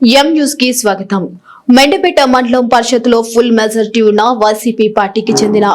ఎం న్యూస్కి స్వాగతం. మెండపేట మండలం పరిషత్లో ఫుల్ మెజారిటీ ఉన్న వైసీపీ పార్టీకి చెందిన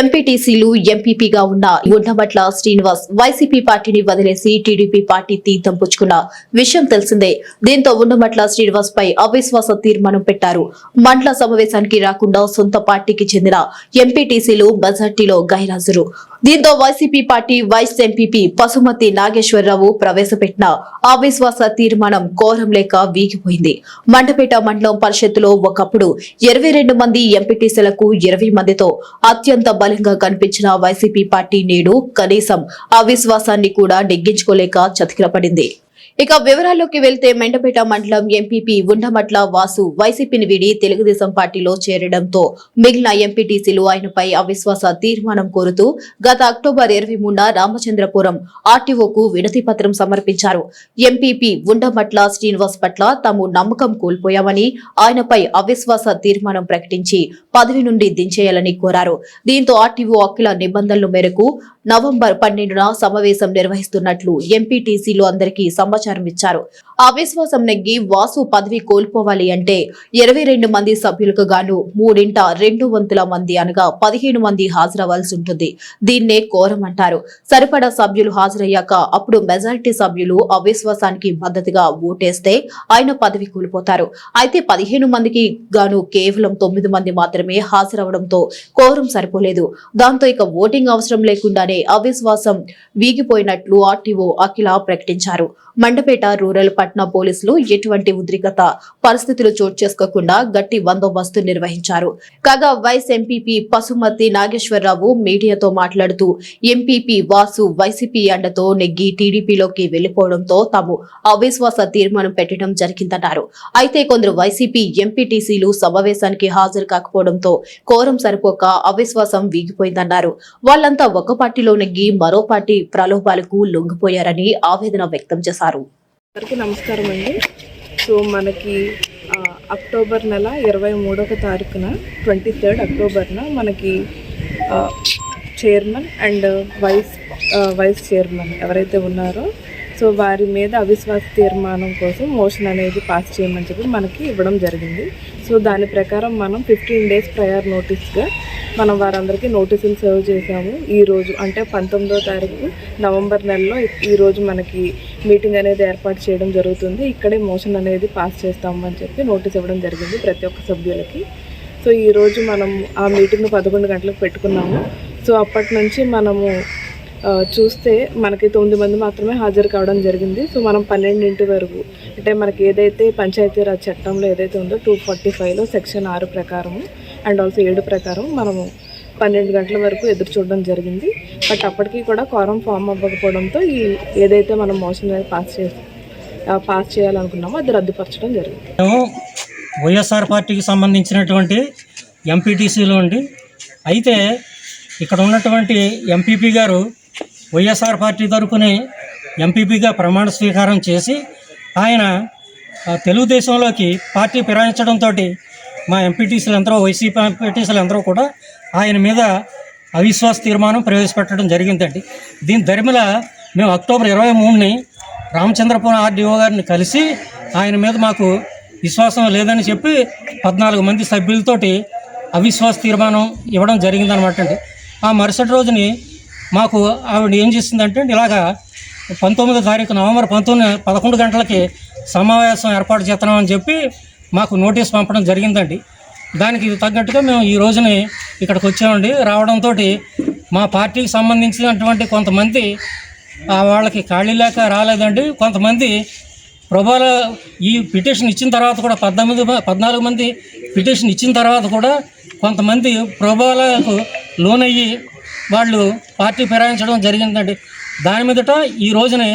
ఎంపీటీసీలు ఎంపీపీగా ఉన్న ఉండమట్ల శ్రీనివాస్ వైసీపీ పార్టీని వదిలేసి టీడీపీ పార్టీ తీర్థం పుచ్చుకున్న విషయం తెలిసిందే. దీంతో ఉండమట్ల శ్రీనివాస్ పై అవిశ్వాస తీర్మానం పెట్టారు. మండల సమావేశానికి రాకుండా సొంత పార్టీకి చెందిన ఎంపీటీసీలు మెజార్టీలో గైరాజరు. దీంతో YCP party vice MPP Pasumathi Nageswararao ప్రవేశపెట్టిన అవిశ్వాస తీర్మానం కోరం లేక వీగిపోయింది. మండపేట మండలం పరిషత్తులో ఒకప్పుడు ఇరవై రెండు మంది ఎంపీటీసీలకు ఇరవై మందితో అత్యంత బలంగా కనిపించిన వైసీపీ పార్టీ నేడు కనీసం అవిశ్వాసాన్ని కూడా నెగ్గించుకోలేక చతికిలపడింది. ఇక వివరాల్లోకి వెళ్తే మెండపేట మండలం ఎంపీపీ ఉండమట్ల వాసు వైసీపీని వీడి తెలుగుదేశం పార్టీలో చేరడంతో మిగిలిన ఎంపీటీసీలు ఆయనపై అవిశ్వాస తీర్మానం కోరుతూ గత అక్టోబర్ ఇరవై మూడున రామచంద్రపురం ఆర్టీఓకు వినతి పత్రం సమర్పించారు. ఎంపీపీ ఉండమట్ల శ్రీనివాస్ పట్ల తాము నమ్మకం కోల్పోయామని ఆయనపై అవిశ్వాస తీర్మానం ప్రకటించి పదవి నుండి దించేయాలని కోరారు. దీంతో ఆర్టీఓ అఖిల నిబంధనల మేరకు నవంబర్ పన్నెండున సమావేశం నిర్వహిస్తున్నట్లు ఎంపీటీసీలు అందరికీ సమాచారం ఇచ్చారు. అవిశ్వాసం నెగ్గి వాసు పదవి కోల్పోవాలి అంటే ఇరవై రెండు మంది సభ్యులకు గాను మూడింట రెండు వంతుల మంది అనగా పదిహేను మంది హాజరవ్వాల్సి ఉంటుంది. దీన్నే కోరం అంటారు. సరిపడా సభ్యులు హాజరయ్యాక అప్పుడు మెజారిటీ సభ్యులు అవిశ్వాసానికి మద్దతుగా ఓటేస్తే ఆయన పదవి కోల్పోతారు. అయితే పదిహేను మందికి గాను కేవలం తొమ్మిది మంది మాత్రమే హాజరవడంతో కోరం సరిపోలేదు. దాంతో ఇక ఓటింగ్ అవసరం లేకుండా లేకుండానే అవిశ్వాసం వీగిపోయినట్లు ఆర్టీఓ అఖిల ప్రకటించారు. మండపేట రూరల్ పట్న పోలీసులు ఎటువంటి ఉద్రిక్తత పరిస్థితులు చోటు చేసుకోకుండా గట్టి బందోబస్తు నిర్వహించారు. కాగా వైస్ ఎంపీపీ పశుమతి నాగేశ్వరరావు మీడియాతో మాట్లాడుతూ ఎంపీపీ వాసు వైసీపీ అండతో నెగ్గి టీడీపీలోకి వెళ్ళిపోవడంతో తాము అవిశ్వాస తీర్మానం పెట్టడం జరిగిందన్నారు. అయితే కొందరు వైసీపీ ఎంపీటీసీలు సమావేశానికి హాజరు కాకపోవడంతో కోరం సరిపోక అవిశ్వాసం వీగిపోయిందన్నారు. వాళ్ళంతా ఒక పార్టీలో నెగ్గి మరో పార్టీ ప్రలోభాలకు లొంగిపోయారని ఆవేదన వ్యక్తం చేశారు. అందరికీ నమస్కారం అండి. సో మనకి అక్టోబర్ నెల ఇరవై మూడవ తారీఖున ట్వంటీ థర్డ్ అక్టోబర్న మనకి chairman and vice vice chairman ఎవరైతే ఉన్నారో సో వారి మీద అవిశ్వాస తీర్మానం కోసం మోషన్ అనేది పాస్ చేయమని చెప్పి మనకి ఇవ్వడం జరిగింది. సో దాని ప్రకారం మనం ఫిఫ్టీన్ డేస్ ప్రయర్ నోటీస్గా మనం వారందరికీ నోటీసులు సర్వ్ చేసాము ఈరోజు అంటే పంతొమ్మిదో తారీఖు నవంబర్ నెలలో ఈరోజు మనకి మీటింగ్ అనేది ఏర్పాటు చేయడం జరుగుతుంది. ఇక్కడే మోషన్ అనేది పాస్ చేస్తాము అని చెప్పి నోటీస్ ఇవ్వడం జరిగింది ప్రతి ఒక్క సభ్యులకి. సో ఈరోజు మనం ఆ మీటింగ్ పదకొండు గంటలకు పెట్టుకున్నాము. సో అప్పటి నుంచి మనము చూస్తే మనకి తొమ్మిది మంది మాత్రమే హాజరు కావడం జరిగింది. సో మనం పన్నెండింటి వరకు అంటే మనకి ఏదైతే పంచాయతీరాజ్ చట్టంలో ఏదైతే ఉందో టూ ఫార్టీ ఫైవ్లో సెక్షన్ ఆరు ప్రకారం అండ్ ఆల్సో ఏడు ప్రకారం మనము పన్నెండు గంటల వరకు ఎదురు చూడడం జరిగింది. బట్ అప్పటికి కూడా కోరం ఫామ్ అవ్వకపోవడంతో ఈ ఏదైతే మనం మోషన్ అనేది పాస్ చేసి పాస్ చేయాలనుకున్నామో అది రద్దుపరచడం జరిగింది. మేము వైఎస్ఆర్ పార్టీకి సంబంధించినటువంటి ఎంపీటీసీలో అండి అయితే ఇక్కడ ఉన్నటువంటి ఎంపీపీ గారు వైఎస్ఆర్ పార్టీ తరపుని ఎంపీపీగా ప్రమాణ స్వీకారం చేసి ఆయన తెలుగుదేశంలోకి పార్టీ ఫిరాయించడంతో మా ఎంపీటీసీలు అందరూ వైసీపీ ఎంపీటీసీలు అందరూ కూడా ఆయన మీద అవిశ్వాస తీర్మానం ప్రవేశపెట్టడం జరిగిందండి. దీని ధర్మిల మేము అక్టోబర్ ఇరవై మూడుని రామచంద్రపురం ఆర్డీఓ గారిని కలిసి ఆయన మీద మాకు విశ్వాసం లేదని చెప్పి పద్నాలుగు మంది సభ్యులతోటి అవిశ్వాస తీర్మానం ఇవ్వడం జరిగిందనమాట అండి. ఆ మరుసటి రోజుని మాకు ఆవిడ ఏం చేసిందంటే ఇలాగా పంతొమ్మిదో తారీఖు నవంబర్ పంతొమ్మిది పదకొండు గంటలకి సమావేశం ఏర్పాటు చేస్తున్నామని చెప్పి మాకు నోటీస్ పంపడం జరిగిందండి. దానికి తగ్గట్టుగా మేము ఈ రోజుని ఇక్కడికి వచ్చామండి. రావడంతో మా పార్టీకి సంబంధించినటువంటి కొంతమంది వాళ్ళకి ఖాళీ లేక రాలేదండి. కొంతమంది ప్రభాల ఈ పిటిషన్ ఇచ్చిన తర్వాత కూడా పద్దెనిమిది పద్నాలుగు మంది పిటిషన్ ఇచ్చిన తర్వాత కూడా కొంతమంది ప్రభాలకు లోనయ్యి వాళ్ళు పార్టీ ఫిరాయించడం జరిగిందండి. దాని మీదట ఈ రోజునే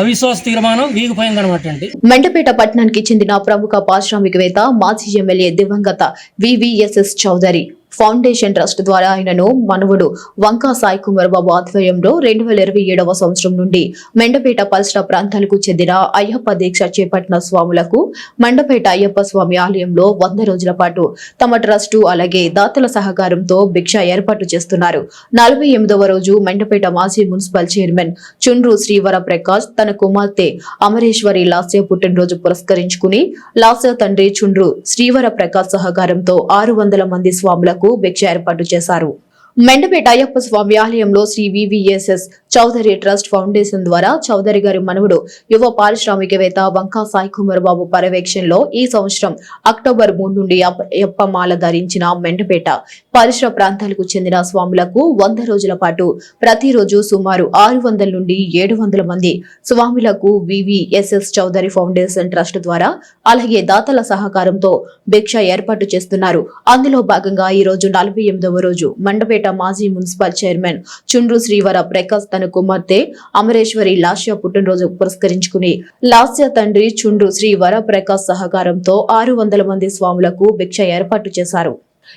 అవిశ్వాస తీర్మానం వీగిపోయిందనమాట అండి. మెండపేట పట్టణానికి చెందిన ప్రముఖ పారిశ్రామికవేత్త మాజీ ఎమ్మెల్యే దివంగత వివిఎస్ఎస్ చౌదరి. ఫౌండేషన్ ట్రస్ట్ ద్వారా ఆయనను మనవుడు వంకా సాయి కుమార్ బాబు ఆధ్వర్యంలో రెండు వేల ఇరవై ఏడవ సంవత్సరం నుండి మెండపేట పరిసర ప్రాంతాలకు చెందిన అయ్యప్ప దీక్ష చేపట్టిన స్వాములకు మండపేట అయ్యప్ప స్వామి ఆలయంలో వంద రోజుల పాటు తమ ట్రస్టు అలాగే దాతల సహకారంతో భిక్ష ఏర్పాటు చేస్తున్నారు. నలభై ఎనిమిదవ రోజు మెండపేట మాజీ మున్సిపల్ చైర్మన్ చుండ్రు శ్రీవర ప్రకాష్ తన కుమార్తె అమరేశ్వరి లాస్య పుట్టినరోజు పురస్కరించుకుని లాస్య తండ్రి చుండ్రు శ్రీవర ప్రకాష్ సహకారంతో ఆరు వందల మంది స్వాములకు భిక్ష ఏర్పాటు చేశారు. మెండపేట అయ్యప్ప స్వామి ఆలయంలో Shri VVSS Chowdary trust foundation ద్వారా చౌదరి గారి మనవుడు యువ పారిశ్రామికవేత్త వంకా సాయి కుమార్ బాబు పర్యవేక్షణలో ఈ సంవత్సరం అక్టోబర్ మూడు నుండి అప్ప- మాల ధరించిన మెండపేట పరిసర ప్రాంతాలకు చెందిన స్వాములకు వంద రోజుల పాటు ప్రతిరోజు సుమారు ఆరు వందల నుండి ఏడు వందల మంది స్వాములకు వివిఎస్ఎస్ చౌదరి ఫౌండేషన్ ట్రస్ట్ ద్వారా అలాగే దాతల సహకారంతో భిక్ష ఏర్పాటు చేస్తున్నారు. అందులో భాగంగా ఈ రోజు నలభై ఎనిమిదవ రోజు మండపేట మాజీ మున్సిపల్ చైర్మన్ చుండ్రు శ్రీవర ప్రకాష్ తన కుమార్తె అమరేశ్వరి లాస్య పుట్టినరోజు పురస్కరించుకుని లాస్య తండ్రి చుండ్రు శ్రీవర ప్రకాష్ సహకారంతో ఆరు వందల మంది స్వాములకు భిక్ష ఏర్పాటు చేశారు.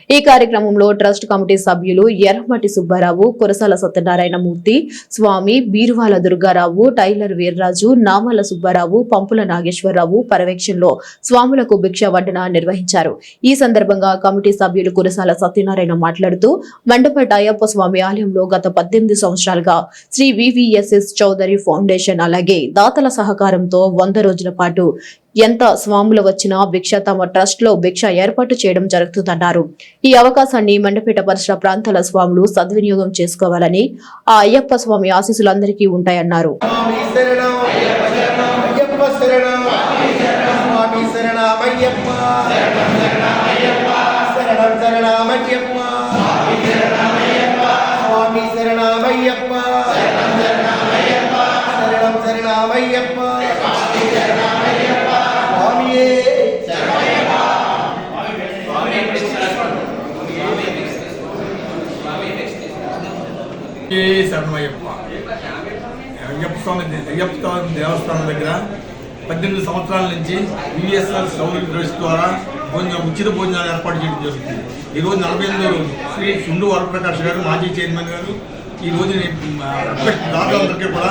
ఈ కార్యక్రమంలో ట్రస్ట్ కమిటీ సభ్యులు ఎర్రమటి సుబ్బారావు కురసాల సత్యనారాయణ మూర్తి స్వామి బీరువాల దుర్గారావు టైలర్ వీర్రాజు నామల సుబ్బారావు పంపుల నాగేశ్వరరావు పర్యవేక్షణలో స్వాములకు భిక్ష వడ్డన నిర్వహించారు. ఈ సందర్భంగా కమిటీ సభ్యులు కురసాల సత్యనారాయణ మాట్లాడుతూ మండపేట అయ్యప్ప స్వామి ఆలయంలో గత పద్దెనిమిది సంవత్సరాలుగా శ్రీ వివిఎస్ఎస్ చౌదరి ఫౌండేషన్ అలాగే దాతల సహకారంతో వంద రోజుల పాటు ఎంత స్వాములు వచ్చినా భిక్ష తమ ట్రస్ట్లో భిక్ష ఏర్పాటు చేయడం జరుగుతుందన్నారు. ఈ అవకాశాన్ని మండపేట పరిసర ప్రాంతాల స్వాములు సద్వినియోగం చేసుకోవాలని ఆ అయ్యప్ప స్వామి ఆశీస్సులు ఉంటాయన్నారు. పద్దెనిమిది సంవత్సరాల నుంచి విఎస్ఆర్ సౌరీ ట్రస్ట్ ద్వారా భోజనం ఉచిత భోజనాలు ఏర్పాటు చేయడం జరుగుతుంది. ఈరోజు నలభై ఎనిమిది రోజు. శ్రీ సుండు వరప్రకాష్ గారు మాజీ చైర్మన్ గారు ఈ రోజు రిక్వెస్ట్ కూడా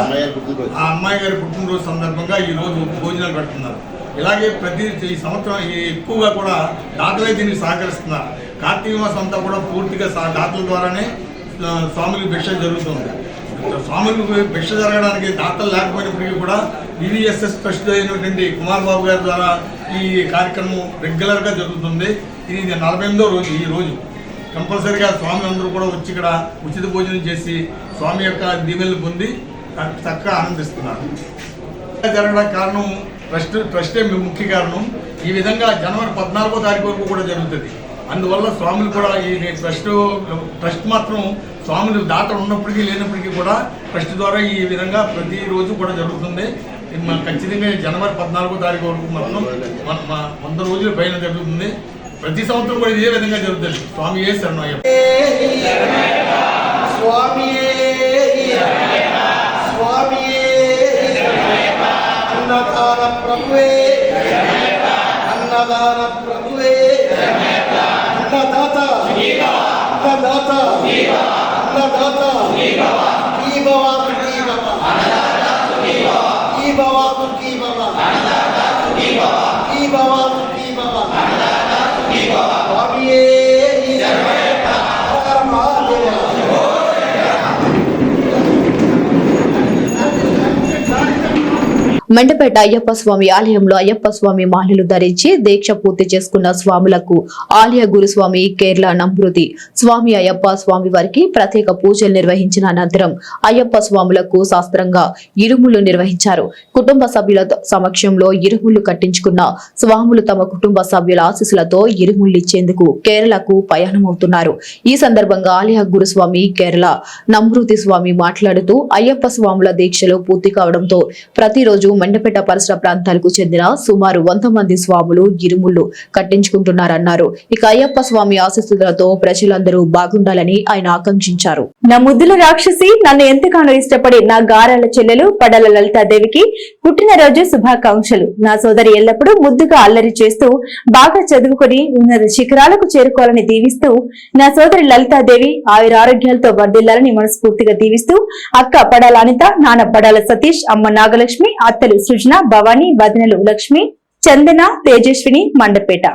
ఆ అమ్మాయి గారి పుట్టినరోజు సందర్భంగా ఈ రోజు భోజనాలు పెడుతున్నారు. ఇలాగే ప్రతి ఈ సంవత్సరం ఎక్కువగా కూడా దాతలే దీనికి సహకరిస్తున్నారు. కార్తీక మాసం అంతా కూడా పూర్తిగా దాతల ద్వారానే స్వాములకు భిక్ష జరుగుతుంది. స్వాములకు భిక్ష జరగడానికి దాతలు లేకపోయినప్పటికీ కూడా వివిఎస్ఎస్ ట్రస్ట్ అయినటువంటి కుమార్ బాబు గారి ద్వారా ఈ కార్యక్రమం రెగ్యులర్గా జరుగుతుంది. ఇది నలభై ఎనిమిదో రోజు ఈ రోజు. కంపల్సరిగా స్వామి అందరూ కూడా వచ్చి ఇక్కడ ఉచిత భోజనం చేసి స్వామి యొక్క దీవెనలు పొంది చక్కగా ఆనందిస్తున్నారు. జరగడానికి కారణం ట్రస్ట్ ట్రస్టే ముఖ్య కారణం. ఈ విధంగా జనవరి పద్నాలుగో తారీఖు వరకు కూడా జరుగుతుంది. అందువల్ల స్వాములు కూడా ఈ ట్రస్ట్ ట్రస్ట్ మాత్రం స్వాములు దాత ఉన్నప్పటికీ లేనప్పటికీ కూడా ట్రస్ట్ ద్వారా ఈ విధంగా ప్రతిరోజు కూడా జరుగుతుంది. మన ఖచ్చితంగా జనవరి పద్నాలుగో తారీఖు వరకు మాత్రం మన వంద రోజులు పైన జరుగుతుంది ప్రతి సంవత్సరం కూడా ఇదే విధంగా జరుగుతుంది స్వామి ఏ శరణం అయ్యప్ప. స్వామి స్వామియే అన్నదాన ప్రభువే అన్నదాన ప్రభువే అన్నదాత అన్నదాత అన్నదాత అన్నదాత అన్నదాత భవాకు ఈ భవ ఈ మెండపేట అయ్యప్ప స్వామి ఆలయంలో అయ్యప్ప స్వామి మాలలు ధరించి దీక్ష పూర్తి చేసుకున్న స్వాములకు ఆలయ గురుస్వామి కేరళ నంబృతి స్వామి అయ్యప్ప స్వామి వారికి ప్రత్యేక పూజలు నిర్వహించిన అనంతరం అయ్యప్ప స్వాములకు శాస్త్రంగా ఇరుములు నిర్వహించారు. కుటుంబ సభ్యుల సమక్షంలో ఇరుములు కట్టించుకున్న స్వాములు తమ కుటుంబ సభ్యుల ఆశీస్సులతో ఇరుములు ఇచ్చేందుకు కేరళకు పయనమవుతున్నారు ఈ సందర్భంగా ఆలయ గురుస్వామి కేరళ నమృతి స్వామి మాట్లాడుతూ అయ్యప్ప స్వాముల దీక్షలు పూర్తి కావడంతో ప్రతిరోజు మెండపేట పరిసర ప్రాంతాలకు చెందిన సుమారు వంద మంది స్వాములు ఇరుములు కట్టించుకుంటున్నారన్నారు. ఇక అయ్యప్ప స్వామి ఆశీస్సులతో ప్రజలందరూ బాగుండాలని ఆయన ఆకాంక్షించారు. నా ముద్దుల రాక్షసి నన్ను ఎంతగానో ఇష్టపడి నా గారాల చెల్లెలు పడల లలితాదేవికి పుట్టినరోజు శుభాకాంక్షలు. నా సోదరి ఎల్లప్పుడూ ముద్దుగా అల్లరి చేస్తూ బాగా చదువుకొని ఉన్నత శిఖరాలకు చేరుకోవాలని దీవిస్తూ నా సోదరి లలితాదేవి ఆయురారోగ్యాలతో వర్ధిల్లాలని మనస్ఫూర్తిగా దీవిస్తూ అక్క పడాల అనిత నాన్న పడాల సతీష్ అమ్మ నాగలక్ష్మి అత్తలు సృజన భవాని వదినలు లక్ష్మి చందన తేజస్విని మండపేట.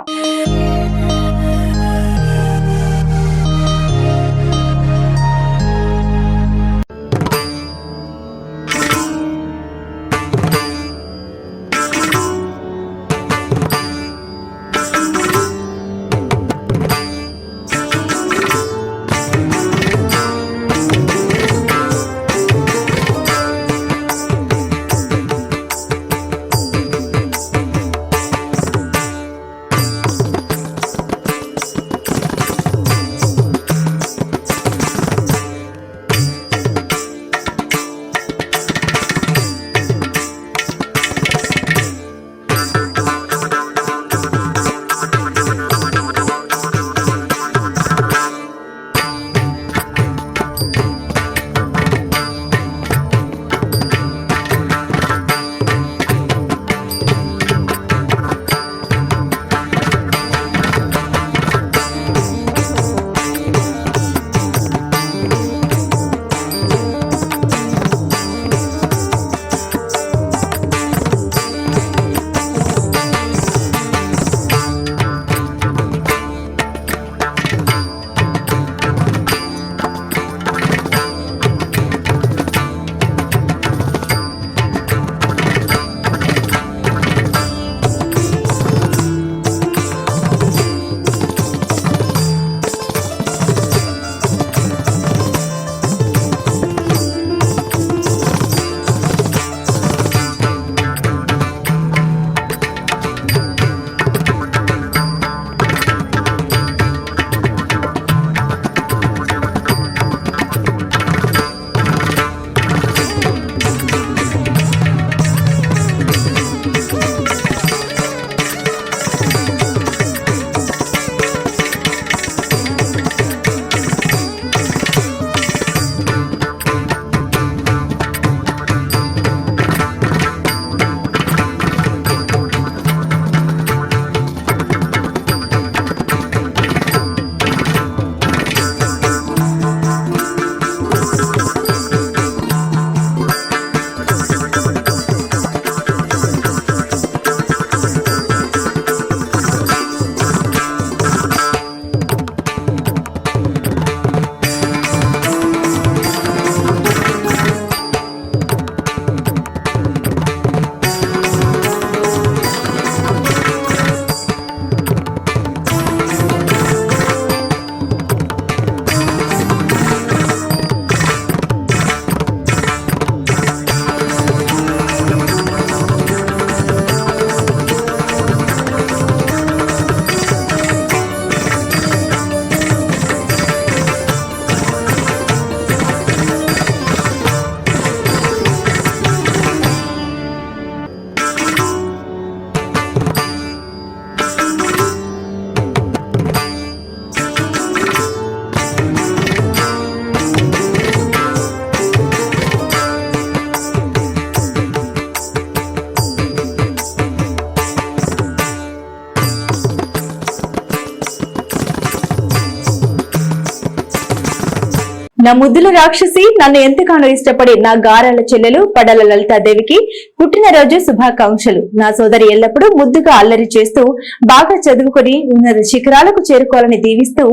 నా ముద్దుల రాక్షసి నన్ను ఎంతగానో ఇష్టపడి నా గారాల చెల్లెలు పడల లలితాదేవికి పుట్టినరోజు శుభాకాంక్షలు. నా సోదరి ఎల్లప్పుడూ ముద్దుగా అల్లరి చేస్తూ బాగా చదువుకొని ఉన్నత శిఖరాలకు చేరుకోవాలని దీవిస్తూ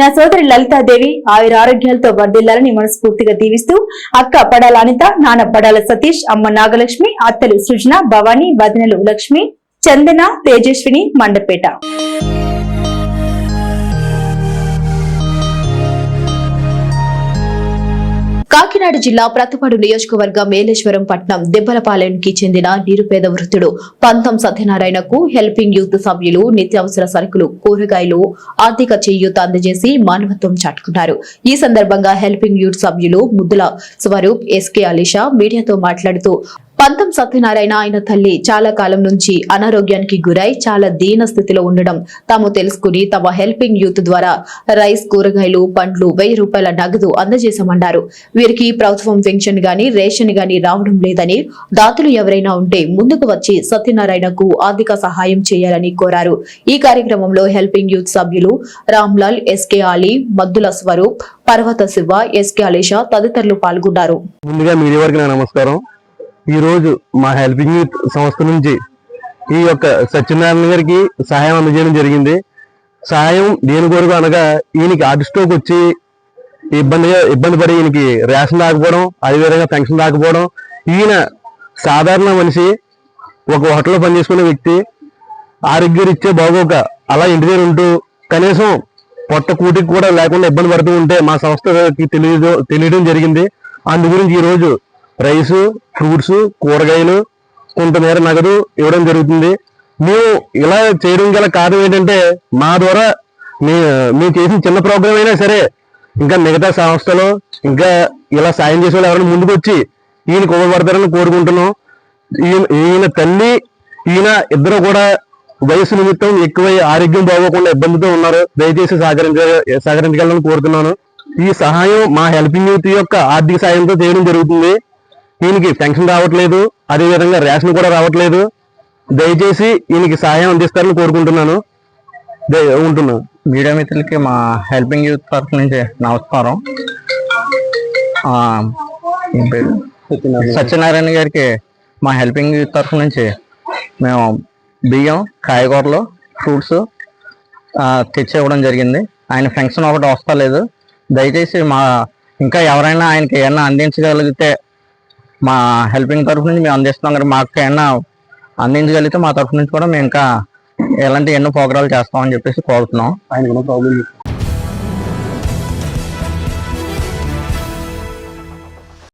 నా సోదరి లలితాదేవి ఆయురారోగ్యాలతో వర్ధిల్లాలని మనస్ఫూర్తిగా దీవిస్తూ అక్క పడాల అనిత నాన్న పడాల సతీష్ అమ్మ నాగలక్ష్మి అత్తలు సృజన భవాని వదినలు లక్ష్మి చందన తేజస్విని మండపేట. కాకినాడ జిల్లా ప్రతిపాడు నియోజకవర్గ మేలేశ్వరం పట్నం దెబ్బలపాలెంకి చెందిన నిరుపేద వృద్ధుడు పంతం సత్యనారాయణకు హెల్పింగ్ యూత్ సభ్యులు నిత్యావసర సరుకులు కూరగాయలు ఆర్థిక చేయూత అందజేసి మానవత్వం చాటుకున్నారు. ఈ సందర్భంగా హెల్పింగ్ యూత్ సభ్యులు ముద్దుల స్వరూప్ ఎస్కే అలీషా మీడియాతో మాట్లాడుతూ పంతం సత్యనారాయణ ఆయన తల్లి చాలా కాలం నుంచి అనారోగ్యానికి గురై చాలా దీన స్థితిలో ఉండడం తాము తెలుసుకుని తమ హెల్పింగ్ యూత్ ద్వారా రైస్ కూరగాయలు పండ్లు వెయ్యి రూపాయల నగదు అందజేశామన్నారు. వీరికి ప్రభుత్వం పెన్షన్ గాని రేషన్ గాని రావడం లేదని దాతలు ఎవరైనా ఉంటే ముందుకు వచ్చి సత్యనారాయణకు ఆర్థిక సహాయం చేయాలని కోరారు. ఈ కార్యక్రమంలో హెల్పింగ్ యూత్ సభ్యులు రామ్లాల్ ఎస్కే ఆలీ మద్దుల స్వరూప్ పర్వత శివ ఎస్కే అలీషా తదితరులు పాల్గొన్నారు. ముందుగా మీడియా నమస్కారం. ఈరోజు మా హెల్పింగ్ యూత్ సంస్థ నుంచి ఈ యొక్క సత్యనారాయణ గారికి సహాయం అందజేయడం జరిగింది. సహాయం దేని కొరకు అనగా ఈయనకి ఆర్టిస్టోకి వచ్చి ఇబ్బందిగా ఇబ్బంది పడి ఈయనకి రేషన్ రాకపోవడం అదేవిధంగా పెన్షన్ రాకపోవడం. ఈయన సాధారణ మనిషి ఒక హోటల్లో పనిచేసుకునే వ్యక్తి ఆరోగ్యరీత్యా బాగోక అలా ఇంటి దగ్గర ఉంటూ కనీసం పొట్ట కూటికి కూడా లేకుండా ఇబ్బంది పడుతూ ఉంటే మా సంస్థకి తెలియదు తెలియడం జరిగింది. అందు గురించి ఈరోజు రైస్ ఫ్రూట్స్ కూరగాయలు కొంతమేర నగదు ఇవ్వడం జరుగుతుంది. మేము ఇలా చేయడం గల కారణం ఏంటంటే మా ద్వారా మీ మేము చేసిన చిన్న ప్రోగ్రామ్ అయినా సరే ఇంకా మిగతా సంస్థలు ఇంకా ఇలా సాయం చేసే వాళ్ళు ఎవరైనా ముందుకు వచ్చి ఈయనకు ఉపయోగపడతారని కోరుకుంటున్నాం. ఈయన ఈయన తల్లి ఈయన ఇద్దరు కూడా వయసు నిమిత్తం ఎక్కువై ఆరోగ్యం బాగోకుండా ఇబ్బందితో ఉన్నారు. దయచేసి సహకరించ సహకరించగలని కోరుతున్నాను. ఈ సహాయం మా హెల్పింగ్ యూత్ యొక్క ఆర్థిక సాయంతో చేయడం జరుగుతుంది. ఈయనకి పెన్షన్ రావట్లేదు అదేవిధంగా రేషన్ కూడా రావట్లేదు. దయచేసి ఈయనకి సహాయం అందిస్తారని కోరుకుంటున్నాను. ఉంటున్నాను మీడియా మిత్రులకి మా హెల్పింగ్ యూత్ తరఫు నుంచి నమస్కారం. సత్యనారాయణ. గారికి మా హెల్పింగ్ యూత్ తరఫు నుంచి మేము బియ్యం కాయగూరలు ఫ్రూట్స్ తెచ్చి ఇవ్వడం జరిగింది. ఆయన ఫంక్షన్ ఒకటి వస్తలేదు. దయచేసి మా ఇంకా ఎవరైనా ఆయనకి ఏమైనా అందించగలిగితే మా హెల్పింగ్ తరఫు నుంచి మేము అందిస్తున్నాం కదా మాకు ఏమైనా అందించగలిగితే మా తరఫు నుంచి కూడా మేము ఇంకా ఎలాంటి ఎన్నో ప్రోగ్రాలు చేస్తామని చెప్పేసి కోరుతున్నాం. ఆయన ప్రాబ్లం